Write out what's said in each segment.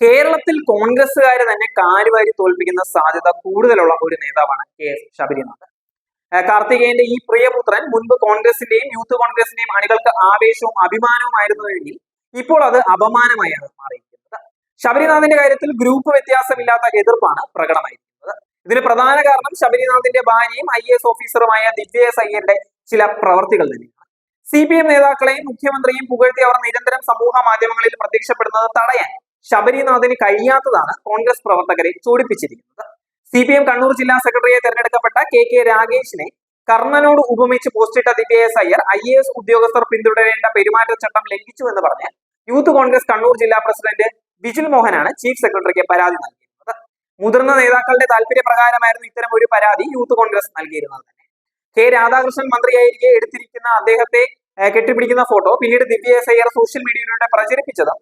കേരളത്തിൽ കോൺഗ്രസ്സുകാരെ തന്നെ കാലുവാരി തോൽപ്പിക്കുന്ന സാധ്യത കൂടുതലുള്ള ഒരു നേതാവാണ് കെ എസ് ശബരിനാഥ്. കാർത്തികേയന്റെ ഈ പ്രിയപുത്രൻ മുൻപ് കോൺഗ്രസിന്റെയും യൂത്ത് കോൺഗ്രസിന്റെയും അണികൾക്ക് ആവേശവും അഭിമാനവുമായിരുന്നുവെങ്കിൽ ഇപ്പോൾ അത് അപമാനമായാണ് മാറിയിരിക്കുന്നത്. ശബരിനാഥിന്റെ കാര്യത്തിൽ ഗ്രൂപ്പ് വ്യത്യാസമില്ലാത്ത എതിർപ്പാണ് പ്രകടമായിരിക്കുന്നത്. ഇതിന് പ്രധാന കാരണം ശബരിനാഥിന്റെ ഭാര്യയും ഐ എസ് ഓഫീസറുമായ ദിവ്യ എസ് ചില പ്രവർത്തികൾ തന്നെയാണ്. സി പി എം നേതാക്കളെയും മുഖ്യമന്ത്രിയും പുകഴ്ത്തി അവർ നിരന്തരം സമൂഹ മാധ്യമങ്ങളിൽ പ്രത്യക്ഷപ്പെടുന്നത് തടയാൻ ശബരിനാഥിന് കഴിയാത്തതാണ് കോൺഗ്രസ് പ്രവർത്തകരെ ചൂടിപ്പിച്ചിരിക്കുന്നത്. സി പി എം കണ്ണൂർ ജില്ലാ സെക്രട്ടറിയെ തെരഞ്ഞെടുക്കപ്പെട്ട കെ കെ രാഗേഷിനെ കർണനോട് ഉപമിച്ച് പോസ്റ്റിട്ട Divya S Iyer I A S ഉദ്യോഗസ്ഥർ പിന്തുടരേണ്ട പെരുമാറ്റച്ചട്ടം ലംഘിച്ചു എന്ന് പറഞ്ഞ് യൂത്ത് കോൺഗ്രസ് കണ്ണൂർ ജില്ലാ പ്രസിഡന്റ് ബിജുൽ മോഹനാണ് ചീഫ് സെക്രട്ടറിക്ക് പരാതി നൽകിയിരുന്നത്. മുതിർന്ന നേതാക്കളുടെ താല്പര്യപ്രകാരമായിരുന്നു ഇത്തരം ഒരു പരാതി യൂത്ത് കോൺഗ്രസ് നൽകിയിരുന്നത്. തന്നെ കെ രാധാകൃഷ്ണൻ മന്ത്രിയായിരിക്കെ എടുത്തിരിക്കുന്ന അദ്ദേഹത്തെ കെട്ടിപ്പിടിക്കുന്ന ഫോട്ടോ പിന്നീട് ദിവ്യ എസ് അയ്യർ സോഷ്യൽ മീഡിയയിലൂടെ പ്രചരിപ്പിച്ചത്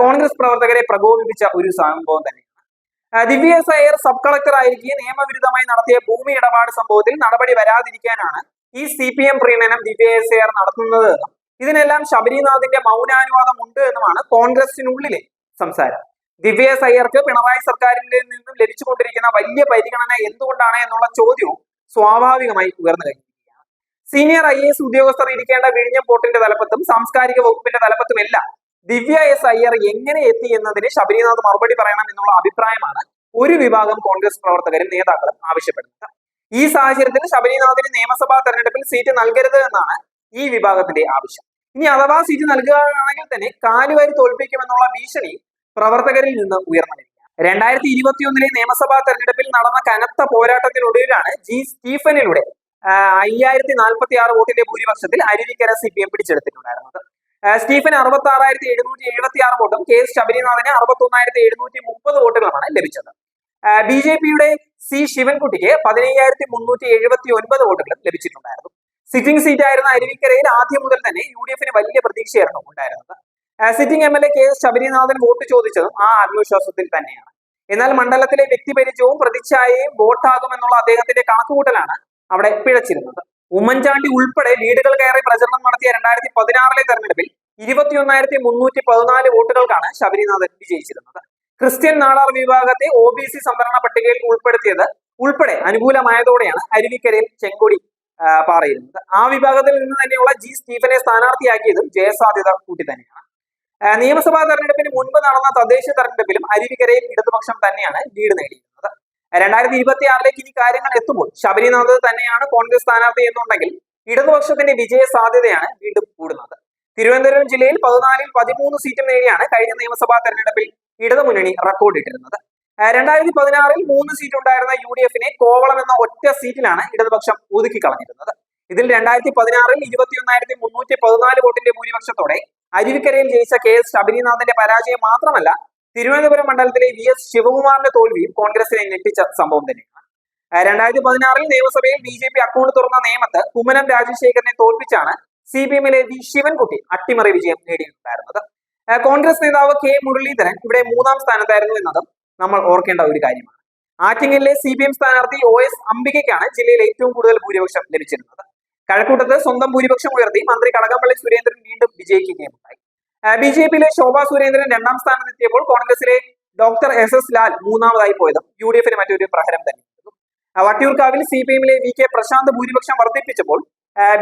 കോൺഗ്രസ് പ്രവർത്തകരെ പ്രകോപിപ്പിച്ച ഒരു സംഭവം തന്നെയാണ്. ദിവ്യ അയ്യർ സബ് കളക്ടർ ആയിരിക്കെ നിയമവിരുദ്ധമായി നടത്തിയ ഭൂമി ഇടപാട് സംഭവത്തിൽ നടപടി വരാതിരിക്കാനാണ് ഈ സി പി എം പ്രീണനം ദിവ്യ നടത്തുന്നത് ഇതിനെല്ലാം ശബരിനാഥിന്റെ മൗനാനുവാദം ഉണ്ട് എന്നുമാണ് കോൺഗ്രസിനുള്ളിലെ സംസാരം. ദിവ്യ അയ്യർക്ക് പിണറായി സർക്കാരിൽ നിന്നും ലഭിച്ചുകൊണ്ടിരിക്കുന്ന വലിയ പരിഗണന എന്തുകൊണ്ടാണ് എന്നുള്ള ചോദ്യവും സ്വാഭാവികമായി ഉയർന്നു കഴിഞ്ഞിരിക്കുകയാണ്. സീനിയർ ഐ എസ് ഉദ്യോഗസ്ഥർ ഇരിക്കേണ്ട വിഴിഞ്ഞം പോർട്ടിന്റെ തലപ്പത്തും സാംസ്കാരിക വകുപ്പിന്റെ തലപ്പത്തുമെല്ലാം ദിവ്യ എസ് അയ്യർ എങ്ങനെ എത്തി എന്നതിന് ശബരിനാഥ് മറുപടി പറയണം എന്നുള്ള അഭിപ്രായമാണ് ഒരു വിഭാഗം കോൺഗ്രസ് പ്രവർത്തകരും നേതാക്കളും ആവശ്യപ്പെടുന്നത്. ഈ സാഹചര്യത്തിൽ ശബരിനാഥിന് നിയമസഭാ തെരഞ്ഞെടുപ്പിൽ സീറ്റ് നൽകരുത് എന്നാണ് ഈ വിഭാഗത്തിന്റെ ആവശ്യം. ഇനി അഥവാ സീറ്റ് നൽകുകയാണെങ്കിൽ തന്നെ കാലുവാരി തോൽപ്പിക്കുമെന്നുള്ള ഭീഷണി പ്രവർത്തകരിൽ നിന്ന് ഉയർന്നു വരിക രണ്ടായിരത്തി ഇരുപത്തിയൊന്നിലെ നിയമസഭാ തെരഞ്ഞെടുപ്പിൽ നടന്ന കനത്ത പോരാട്ടത്തിനൊടുവിലാണ് ജി സ്റ്റീഫനിലൂടെ അയ്യായിരത്തി നാൽപ്പത്തി ആറ് വോട്ടിന്റെ ഭൂരിപക്ഷത്തിൽ അരുവിക്കര സി പി എം പിടിച്ചെടുത്തിട്ടുണ്ടായിരുന്നത്. സ്റ്റീഫൻ അറുപത്തി ആറായിരത്തി എഴുന്നൂറ്റി എഴുപത്തി ആറ് വോട്ടും കെ എസ് ശബരിനാഥന് അറുപത്തി ഒന്നായിരത്തി എഴുന്നൂറ്റി മുപ്പത് വോട്ടുകളുമാണ് ലഭിച്ചത്. ബി ജെ പിയുടെ സി ശിവൻകുട്ടിക്ക് പതിനയ്യായിരത്തി മുന്നൂറ്റി എഴുപത്തി ഒൻപത് വോട്ടുകളും ലഭിച്ചിട്ടുണ്ടായിരുന്നു. സിറ്റിംഗ് സീറ്റായിരുന്ന അരുവിക്കരയിൽ ആദ്യം മുതൽ തന്നെ യു ഡി എഫിന് വലിയ പ്രതീക്ഷയായിരുന്നു ഉണ്ടായിരുന്നത്. Sitting M L A K S Sabarinathan vote ചോദിച്ചതും ആ ആത്മവിശ്വാസത്തിൽ തന്നെയാണ്. എന്നാൽ മണ്ഡലത്തിലെ വ്യക്തിപരിചയവും പ്രതിച്ഛായയും വോട്ടാകുമെന്നുള്ള അദ്ദേഹത്തിന്റെ കണക്കുകൂട്ടലാണ് അവിടെ പിഴച്ചിരുന്നത്. ഉമ്മൻചാണ്ടി ഉൾപ്പെടെ വീടുകൾ കയറി പ്രചരണം നടത്തിയ രണ്ടായിരത്തി പതിനാറിലെ തെരഞ്ഞെടുപ്പിൽ ഇരുപത്തിയൊന്നായിരത്തി മുന്നൂറ്റി പതിനാല് വോട്ടുകൾക്കാണ് ശബരിനാഥൻ വിജയിച്ചിരുന്നത്. ക്രിസ്ത്യൻ നാടാർ വിഭാഗത്തെ ഒ ബി സി സംവരണ പട്ടികയിൽ ഉൾപ്പെടുത്തിയത് ഉൾപ്പെടെ അനുകൂലമായതോടെയാണ് അരുവിക്കരയിൽ ചെങ്കൊടി പാറയിരുന്നത്. ആ വിഭാഗത്തിൽ നിന്ന് തന്നെയുള്ള ജി സ്റ്റീഫനെ സ്ഥാനാർത്ഥിയാക്കിയതും ജയസാധ്യത കൂട്ടി തന്നെയാണ്. നിയമസഭാ തെരഞ്ഞെടുപ്പിന് മുൻപ് നടന്ന തദ്ദേശ തെരഞ്ഞെടുപ്പിലും അരുവിക്കരയിൽ ഇടതുപക്ഷം തന്നെയാണ് ലീഡ് നേടിയിരുന്നത്. രണ്ടായിരത്തി ഇരുപത്തി ആറിലേക്ക് ഇനി കാര്യങ്ങൾ എത്തുമ്പോൾ ശബരിനാഥ് തന്നെയാണ് കോൺഗ്രസ് സ്ഥാനാർത്ഥി എന്നുണ്ടെങ്കിൽ ഇടതുപക്ഷത്തിന്റെ വിജയ സാധ്യതയാണ് വീണ്ടും കൂടുന്നത്. തിരുവനന്തപുരം ജില്ലയിൽ പതിനാലിൽ പതിമൂന്ന് സീറ്റും നേടിയാണ് കഴിഞ്ഞ നിയമസഭാ തെരഞ്ഞെടുപ്പിൽ ഇടതുമുന്നണി റെക്കോർഡിട്ടിരുന്നത് രണ്ടായിരത്തി പതിനാറിൽ മൂന്ന് സീറ്റ് ഉണ്ടായിരുന്ന യു ഡി എഫിനെ കോവളം എന്ന ഒറ്റ സീറ്റിലാണ് ഇടതുപക്ഷം ഒതുക്കി കളഞ്ഞിരുന്നത്. ഇതിൽ രണ്ടായിരത്തി പതിനാറിൽ ഇരുപത്തിയൊന്നായിരത്തി മുന്നൂറ്റി പതിനാല് വോട്ടിന്റെ ഭൂരിപക്ഷത്തോടെ അരുവിക്കരയിൽ ജയിച്ച കെ എസ് ശബരിനാഥിന്റെ പരാജയം മാത്രമല്ല തിരുവനന്തപുരം മണ്ഡലത്തിലെ വി എസ് ശിവകുമാറിന്റെ തോൽവിയും കോൺഗ്രസിനെ ഞെട്ടിച്ച സംഭവം തന്നെയാണ്. രണ്ടായിരത്തി പതിനാറിൽ നിയമസഭയിൽ ബി ജെ പി അക്കൗണ്ട് തുറന്ന നിയമത്ത് കുമ്മനം രാജശേഖരനെ തോൽപ്പിച്ചാണ് സി പി എമ്മിലെ വി ശിവൻകുട്ടി അട്ടിമറി വിജയം നേടിയിട്ടുണ്ടായിരുന്നത്. കോൺഗ്രസ് നേതാവ് കെ മുരളീധരൻ ഇവിടെ മൂന്നാം സ്ഥാനത്തായിരുന്നു എന്നതും നമ്മൾ ഓർക്കേണ്ട ഒരു കാര്യമാണ്. ആറ്റിങ്ങലിലെ സി പി എം സ്ഥാനാർത്ഥി ഒ എസ് അംബികയ്ക്കാണ് ജില്ലയിൽ ഏറ്റവും കൂടുതൽ ഭൂരിപക്ഷം ലഭിച്ചിരുന്നത്. കഴക്കൂട്ടത്ത് സ്വന്തം ഭൂരിപക്ഷം ഉയർത്തി മന്ത്രി കടകംപള്ളി സുരേന്ദ്രൻ വീണ്ടും വിജയിക്കുകയുണ്ടായി ബി ജെ പിയിലെ ശോഭാ സുരേന്ദ്രൻ രണ്ടാം സ്ഥാനത്തെത്തിയപ്പോൾ കോൺഗ്രസിലെ ഡോക്ടർ എസ് എസ് ലാൽ മൂന്നാമതായി പോയതും യു ഡി എഫിന് മറ്റൊരു പ്രഹരം തന്നെ. വട്ടിയൂർക്കാവിൽ സി പി എമ്മിലെ വി കെ പ്രശാന്ത് ഭൂരിപക്ഷം വർദ്ധിപ്പിച്ചപ്പോൾ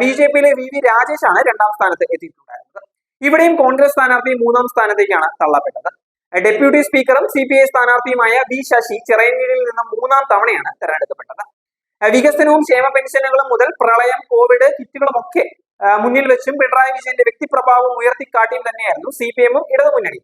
ബി ജെ പിയിലെ വി വി രാജേഷ് ആണ് രണ്ടാം സ്ഥാനത്ത് എത്തിയിട്ടുണ്ടായിരുന്നത്. ഇവിടെയും കോൺഗ്രസ് സ്ഥാനാർത്ഥി മൂന്നാം സ്ഥാനത്തേക്കാണ് തള്ളപ്പെട്ടത്. ഡെപ്യൂട്ടി സ്പീക്കറും സി പി ഐ സ്ഥാനാർത്ഥിയുമായ ബി ശശി ചിറയൻകീഴിൽ നിന്നും മൂന്നാം തവണയാണ് തെരഞ്ഞെടുക്കപ്പെട്ടത്. വികസനവും ക്ഷേമ പെൻഷനുകളും മുതൽ പ്രളയം കോവിഡ് കിറ്റുകളും ഒക്കെ മുന്നിൽ വെച്ചും പിണറായി വിജയന്റെ വ്യക്തിപ്രഭാവം ഉയർത്തിക്കാട്ടിയും തന്നെയായിരുന്നു സി പി എമ്മും ഇടതുമുന്നണി.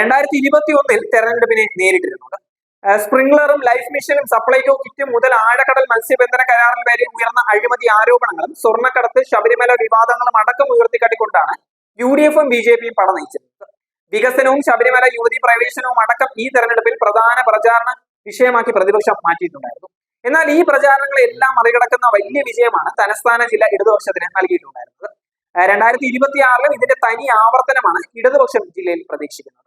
രണ്ടായിരത്തി ഇരുപത്തി ഒന്നിൽ തെരഞ്ഞെടുപ്പിനെ നേരിട്ടിരുന്നത്. സ്പ്രിംഗ്ലറും ലൈഫ് മിഷനും സപ്ലൈകോ കിറ്റും മുതൽ ആഴക്കടൽ മത്സ്യബന്ധന കരാറിൽ വരെ ഉയർന്ന അഴിമതി ആരോപണങ്ങളും സ്വർണക്കടത്ത് ശബരിമല വിവാദങ്ങളും അടക്കം ഉയർത്തിക്കാട്ടിക്കൊണ്ടാണ് യു ഡി എഫും ബി ജെ പിയും പടനയിച്ചിരുന്നത് വികസനവും ശബരിമല യുവതി പ്രവേശനവും അടക്കം ഈ തെരഞ്ഞെടുപ്പിൽ പ്രധാന പ്രചാരണ വിഷയമാക്കി പ്രതിപക്ഷം മാറ്റിയിട്ടുണ്ടായിരുന്നു. എന്നാൽ ഈ പ്രചാരണങ്ങളെല്ലാം മറികടക്കുന്ന വലിയ വിജയമാണ് തലസ്ഥാന ജില്ല ഇടതുപക്ഷത്തിന് നൽകിയിട്ടുണ്ടായിരുന്നത്. രണ്ടായിരത്തി ഇരുപത്തി ആറിലും ഇതിന്റെ തനി ആവർത്തനമാണ് ഇടതുപക്ഷം ജില്ലയിൽ പ്രതീക്ഷിക്കുന്നത്.